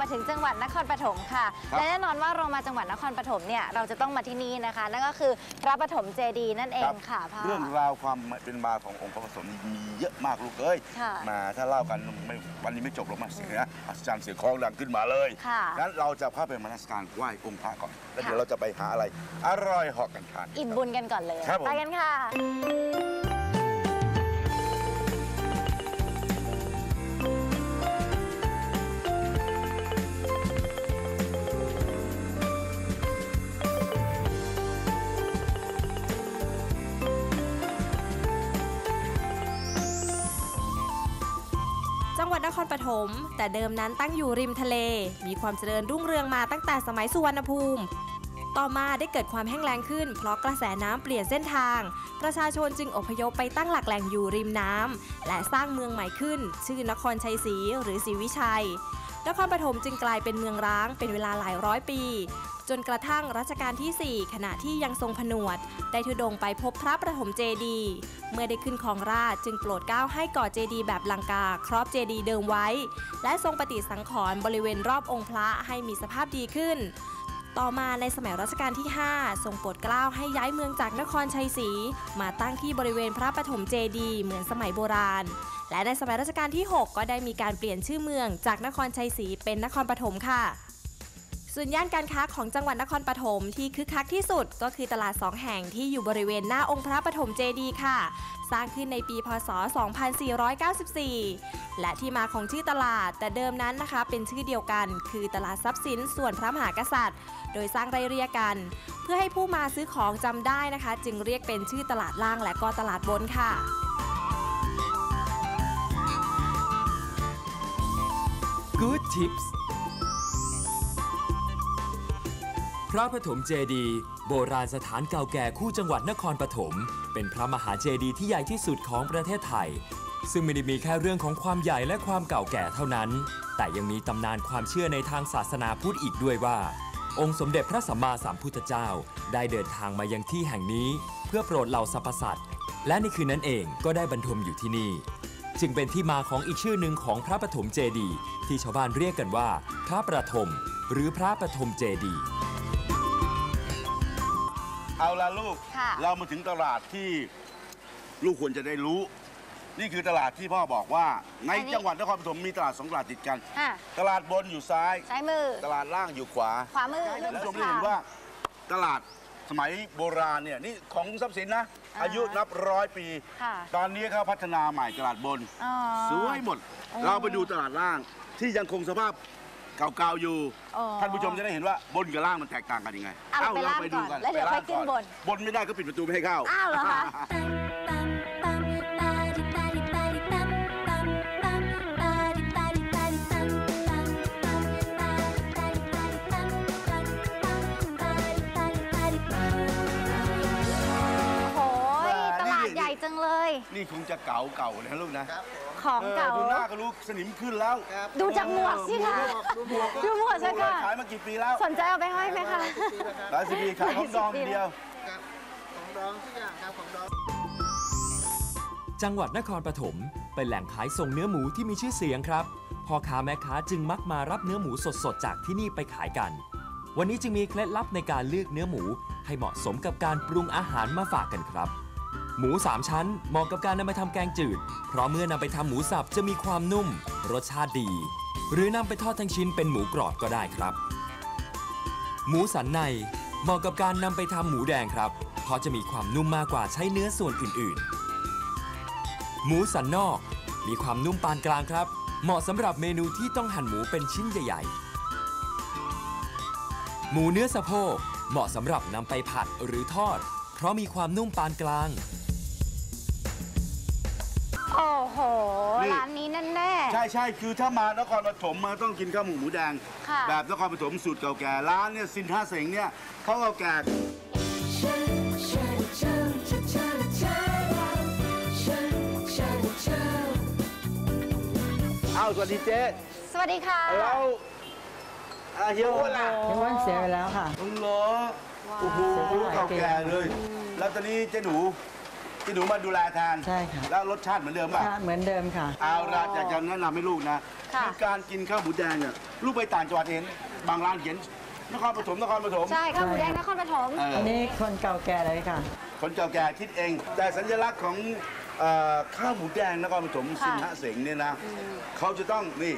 มาถึงจังหวัดนครปฐมค่ะ ครับ และแน่นอนว่าเรามาจังหวัดนครปฐมเนี่ยเราจะต้องมาที่นี่นะคะ นั่นก็คือพระปฐมเจดีย์นั่นเองค่ะพ่อ เรื่องราวความเป็นมาขององค์พระปฐมนี่มีเยอะมากลูกเอ้ยค่ะ มาถ้าเล่ากันไม่วันนี้ไม่จบหรอกมาเสียงนะอาจารย์เสียงคล้องดังขึ้นมาเลยค่ะ งั้นเราจะพาไปมนมัสการไหว้องค์พระก่อน แล้วค่ะเดี๋ยวเราจะไปหาอะไร อร่อยเหอกกันทาน อิ่มบุญกันก่อนเลยครับผม ไปกันค่ะ จังหวัดนครปฐม แต่เดิมนั้นตั้งอยู่ริมทะเล มีความเจริญรุ่งเรืองมาตั้งแต่สมัยสุวรรณภูมิ ต่อมาได้เกิดความแห้งแล้งขึ้น เพราะกระแสน้ำเปลี่ยนเส้นทาง ประชาชนจึงอพยพไปตั้งหลักแหล่งอยู่ริมน้ำและสร้างเมืองใหม่ขึ้น ชื่อนครชัยศรีหรือศรีวิชัย นครปฐมจึงกลายเป็นเมืองร้างเป็นเวลาหลายร้อยปี จนกระทั่งรัชกาลที่ 4 ขณะที่ยังทรงผนวด ได้ทุดงไปพบพระประถมเจดี เมื่อได้ขึ้นครองราชจึงโปรดเกล้าให้ก่อเจดีแบบลังกา ครอบเจดีเดิมไว้ และทรงปฏิสังขรณ์บริเวณรอบองค์พระให้มีสภาพดีขึ้น ต่อมาในสมัยรัชกาลที่ 5 ทรงโปรดเกล้าให้ย้ายเมืองจากนครชัยศรีมาตั้งที่บริเวณพระปฐมเจดีย์เหมือนสมัยโบราณ และในสมัยรัชกาลที่ 6 ก็ได้มีการเปลี่ยนชื่อเมืองจากนครชัยศรีเป็นนครปฐมค่ะ ส่วนย่านการค้าของจังหวัดนครปฐมที่คึกคักที่สุด ก็คือตลาดสองแห่งที่อยู่บริเวณหน้าองค์พระปฐมเจดีย์ค่ะ สร้างขึ้นในปีพศ 2494 และที่มาของชื่อตลาดแต่เดิมนั้นนะคะ เป็นชื่อเดียวกัน คือตลาดทรัพย์สินส่วนพระมหากษัตริย์ โดยสร้างไร่เรียกกัน เพื่อให้ผู้มาซื้อของจำได้นะคะ จึงเรียกเป็นชื่อตลาดล่างและก็ตลาดบนค่ะ Good Tips พ ระปฐมเจดีย์โบราณสถานเก่าแก่คู่จังหวัดนครปฐม เป็นพระมหาเจดีย์ที่ใหญ่ที่สุดของประเทศไทย ซึ่งไม่ได้มีแค่เรื่องของความใหญ่และความเก่าแก่เท่านั้น แต่ยังมีตำนานความเชื่อในทางศาสนาพุทธอีกด้วยว่า องค์สมเด็จพระสัมมาสัมพุทธเจ้า ได้เดินทางมายังที่แห่งนี้ เพื่อโปรดเหล่าสรรพสัตว์และในคืนนั้นเองก็ได้บรรทมอยู่ที่นี่ จึงเป็นที่มาของอีกชื่อหนึ่งของพระปฐมเจดีย์ที่ชาวบ้านเรียกกันว่า พระประถมหรือพระปฐมเจดีย์ เอาละลูก ค่ะ เรามาถึงตลาดที่ลูกควรจะได้รู้ นี่คือตลาดที่พ่อบอกว่า ในอันนี้ จังหวัดนครปฐมมีตลาดสองตลาดติดกัน อะตลาดบนอยู่ซ้าย ซ้ายมือ ตลาดล่างอยู่ขวา ขวามือแล้วผู้ชมได้เห็นว่าตลาดสมัยโบราณเนี่ยนี่ของทรัพย์สินนะอ่าอายุนับร้อยปี ค่ะ ตอนนี้เขาพัฒนาใหม่ตลาดบน อ๋อ สวยหมดอ๋อเราไปดูตลาดล่างที่ยังคงสภาพ เก่าๆอยู่ อ๋อท่านผู้ชมจะได้เห็นว่าบนกับล่างมันแตกต่างกันยังไงอะเราไปล่างก่อนแล้วเดี๋ยวค่อยขึ้นบน บนไม่ได้ก็ปิดประตูไม่ให้เข้า อ้าวเหรอคะ โอ้ยแหม่ตลาดนี่ใหญ่จังเลย นี่คงจะเก่าเก่าๆนะลูกนะ ของเออเก่า ดูหน้าก็รู้สนิมขึ้นแล้วดูจากหมวกสิคะดูหมวกดูใช่เลยค่ะขายมากี่ปีแล้วสนใจเอาไปห้อยไหมคะหลายสิบปีขายของดองอย่างเดียวจังหวัดนครปฐมเป็นแหล่งขายส่งเนื้อหมูที่มีชื่อเสียงครับพ่อค้าแม่ค้าจึงมักมารับเนื้อหมูสดๆ จากที่นี่ไปขายกัน วันนี้จึงมีเคล็ดลับในการเลือกเนื้อหมู ให้เหมาะสมกับการปรุงอาหารมาฝากกันครับ หมู 3 ชั้นเหมาะกับการนำไปทำแกงจืด เพราะเมื่อนำไปทำหมูสับจะมีความนุ่ม รสชาติดี หรือนำไปทอดทั้งชิ้นเป็นหมูกรอบก็ได้ครับ หมูสันในเหมาะกับการนำไปทำหมูแดงครับ เพราะจะมีความนุ่มมากกว่าใช้เนื้อส่วนอื่น ๆ หมูสันนอก มีความนุ่มปานกลางครับ เหมาะสำหรับเมนูที่ต้องหั่นหมูเป็นชิ้นใหญ่ ๆ หมูเนื้อสะโพกเหมาะสำหรับนำไปผัดหรือทอด เพราะมีความนุ่มปานกลาง อ้โห นี่ ร้านนี้แน่ใช่ใช่คือถ้ามานครปฐมมาต้องกินข้าวหมูหมูแดง ค่ะ แบบนครปฐมสูตรเก่าแก่ร้านเนี่ยซินท่าเสงเนี่ยเขาเก่าแก่อ้าวสวัสดีเจ๊ๆสวัสดีค่ะ แล้วอาเฮียอ้วนล่ะเฮียอ้วนเสียไปแล้วค่ะคุณเหรอโอ้โหเก่าแก่เลย แล้วตอนนี้เจ๊หนู ที่หนูมาดูแลแทนใช่ค่ะ แล้วรสชาติเหมือนเดิมป่ะค่ะเหมือนเดิมค่ะ เอาละอยากจะแนะนำให้ลูกนะค่ะคือการกินข้าวหมูแดงเนี่ยลูกไปต่างจังหวัดเห็น บางร้านเขียนนครปฐมนครปฐมใช่ข้าวหมูแดงนครปฐม เอออันนี้คนเก่าแก่เลยค่ะ คนเก่าแก่คิดเอง แต่สัญลักษณ์ของเอ่อข้าวหมูแดงนครปฐมค่ะ สินหะเสงเนี่ยนะเขาจะต้องนี่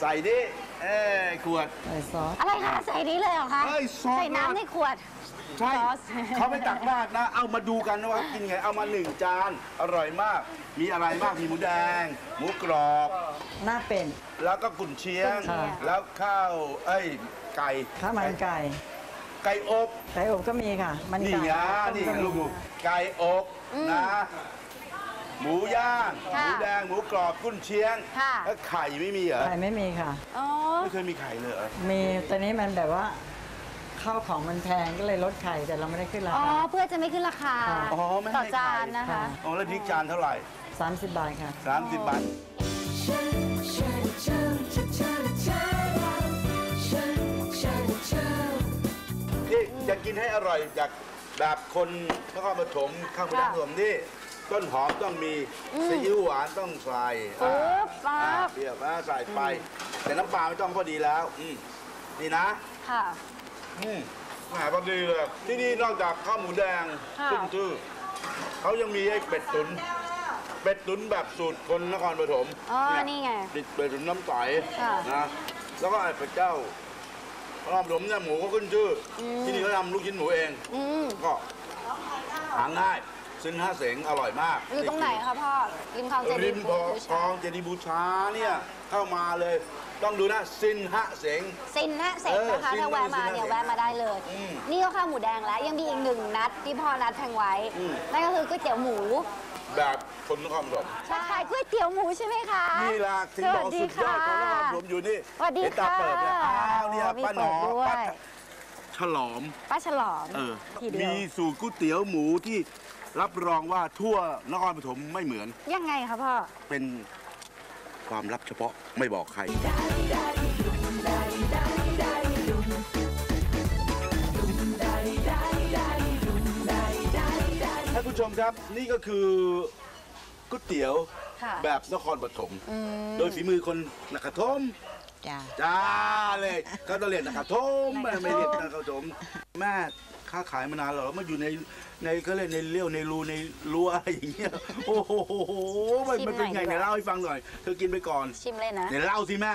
ใส่ดิเอ้ยขวด ใส่ซอสอะไรคะใส่นี้เลยเหรอคะ เอ้ยซอส ใส่น้ำในขวด ใช่ซอส เขาไม่ตักมากนะ เอามาดูกันนะว่ากินไงเอามาหนึ่งจานอร่อยมาก มีอะไรบ้างมีหมูแดง หมูกรอบ หน้าเป็น แล้วก็กุนเชียงกุนเชียงแล้วข้าวเอ้ยไก่ข้าวมันไก่ไก่อบไก่อบก็มีค่ะ มันนี่ไก่ไงต้มนี่ก็มีลูกดูไก่อบนะหมูย่างหค่ะมูแดงหมูกรอบกุนเชียงค่ะ แล้วไข่ไม่มีเหรอไก่ไม่มีค่ะ อ๋อ ไม่เคยมีไข่เลยเหรอมีตอนนี้มันแบบว่า ข้าวของมันแพงก็เลยลดไข่แต่เราไม่ได้ขึ้นราอ๋อ คา เพื่อจะไม่ขึ้นราคาค่ะอ๋อไม่ต่อให้จาไข่นนะคะค่ะอ๋อแล้วพริกจานเท่าไหร่ 30 บาทค่ะ 30 บาท นี่จะกินให้อร่อยจากแบบคนนครปฐมข้าวหมูแดงค่ะผสมนี่ ต้นหอมต้องมีซีอิ๊วหวานต้องใส่ปึ๊บอ่าปั๊บ อ่าเปรี้ยวอ่าใส่ไป แต่น้ำปลาไม่ต้องพอดีแล้วอืมนี่นะ ค่ะ อืมอาหารพอดีเลย ที่นี่นอกจากข้าวหมูแดงค่ะ ขึ้นชื่อเขายังมีไอ้เป็ดตุ๋นเป็ดตุ๋นแบบสูตรคนนครปฐมอ๋อเยนี่ไง ติดเป็ดตุ๋นน้ำใสค่ะ นะ แล้วก็ไอ้เป็ดเจ้าพระรามหลวงเนี่ยหมูก็ขึ้นชื่ออที่นี่เขาทำลูกชิ้นหมูเอง อืมก็หาง่าย ซึ่งห้าเสงอร่อยมากอยู่ตรงไหนคะพ่อริมคลองเจดีริมย์พอบูคลชาองเจดีย์บูชาเนี่ยเข้ามาเลย ต้องดูนะซินฮะเสง ซินนะเสร็จนะคะเออถ้าแวะมาซินนะเนี่ยเสร็จแวะมาได้เลย อืมนี่ก็ข้าวหมูแดงแล้ว ยังมีอีกหนึ่งนัดที่พ่อนัดแทงไว้อืม นั่นก็คือก๋วยเตี๋ยวหมูแบบคนนครปฐมใช่ขายก๋วยเตี๋ยวหมูใช่ไหมคะนี่ล่ะถึงบอกสุดยอดของนครปฐมอยู่นี่สวัสดีเห็นตาค่ะเปิดเลยอ้าวเนี่ยมีป้าหนอเปิดด้วยป้าฉลอม ป้าฉลอมเออ ทีเดียว มีสูตรก๋วยเตี๋ยวหมูที่ รับรองว่าทั่วนครปฐมไม่เหมือน ยังไงคะพ่อ เป็นความลับเฉพาะไม่บอกใคร ท่านผู้ชมครับนี่ก็คือก๋วยเตี๋ยวค่ะแบบนครปฐมอืม โดยฝีมือคนนครปฐมจ้า จ้าเลยก็ต้องเรียนนครปฐมนครปฐมไม่เรียนนครปฐมแม่ ค้าขายมานานแล้วมาอยู่ในในเขาเรียกในเลี้ยวในรูในรั้วอะไรอย่างเงี้ยโอ้โหมันมันเป็นไงไหนเล่าให้ฟังหน่อยเธอกินไปก่อนชิมเลยนะเดี๋ยวเล่าสิแม่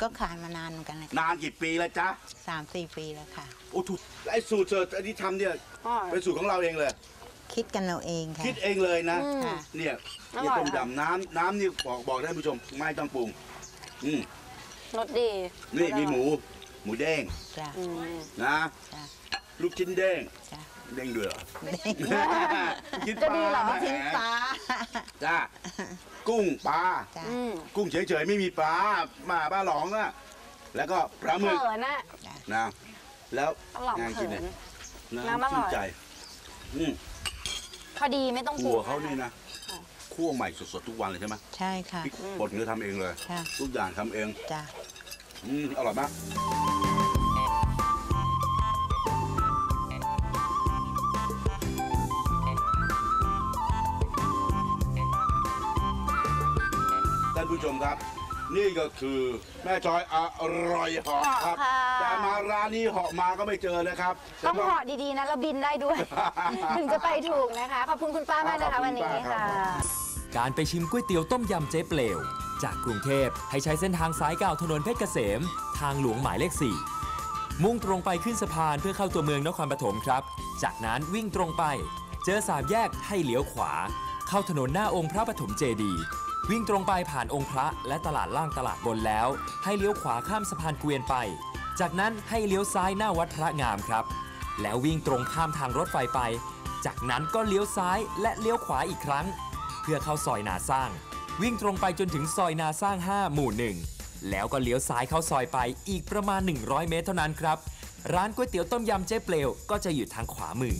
ก็ขายมานานเหมือนกันเลยนานกี่ปีแล้วจ๊ะสามสี่ปีแล้วค่ะโอ้ถูกไอ้สูตรเธออันที่ทำเนี่ยอ๋อเป็นสูตรของเราเองเลยคิดกันเราเองค่ะคิดเองเลยนะอืมค่ะเนี่ยอร่นี่อยต้มค่ะยำน้ำน้ำนี่บอกบอกท่านผู้ชมไม่ต้องปรุงอืมรสดีนี่มีหมู หมูเด้งจ้ะอืมนะจ้ะ ลูกชิ้นเด้งจ้ะ เด้งด้วยเหรอเด้งกินจะดีเหรอแมชิ้นปลาจ้ากุ้งปลา จ้ะอืมกุ้งเฉยๆไม่มีปลามาบ้าหลองอะแล้วก็ปลาหมึกเขินอะ นะ แล้วปลาหลองงานกินเขิเนี่ยนน้ำน้ำอร่ชื่อนยใจ อืมพอดีไม่ต้องปรุหังวเขานี่นะคั่วใหม่สดๆทุกวันเลยใช่ไหมใช่ค่ะ พริกป่นก็ทำเองเลย ค่ะ ทุกอย่างทำเอง จ้ะ อืมอร่อยมากท่ นี่ก็คือแม่จอยอร่อยเหาะครับ เหาะค่ะ แต่มาร้านนี้เหาะมาก็ไม่เจอนะครับต้องเหาะดีๆนะเราบินได้ด้วย ถึงจะไปถูกนะคะ ขอบคุณคุณป้ามากนะขอคะบคุณวันนี้ป้าครัค่ะบการไปชิมก๋วยเตี๋ยวต้มยำเจ๊เปลว จากกรุงเทพให้ใช้เส้นทางสายเก่าถนนเพชรเกษม ทางหลวงหมายเลข 4 มุ่งตรงไปขึ้นสะพานเพื่อเข้าตัวเมืองนครปฐมครับ จากนั้นวิ่งตรงไป เจอสามแยกให้เลี้ยวขวา เข้าถนนหน้าองค์พระปฐมเจดีย์ วิ่งตรงไปผ่านองค์พระและตลาดล่างตลาดบนแล้ว ให้เลี้ยวขวาข้ามสะพานเกวียนไป จากนั้นให้เลี้ยวซ้ายหน้าวัดพระงามครับ แล้ววิ่งตรงข้ามทางรถไฟไป จากนั้นก็เลี้ยวซ้ายและเลี้ยวขวาอีกครั้ง เพื่อเข้าซอยนาสร้าง วิ่งตรงไปจนถึงซอยนาสร้าง 5 หมู่1แล้วก็เลี้ยวซ้ายเข้าซอยไปอีกประมาณ 100 เมตรเท่านั้นครับ ร้านก๋วยเตี๋ยวต้มยำเจ๊เปลวก็จะอยู่ทางขวามือ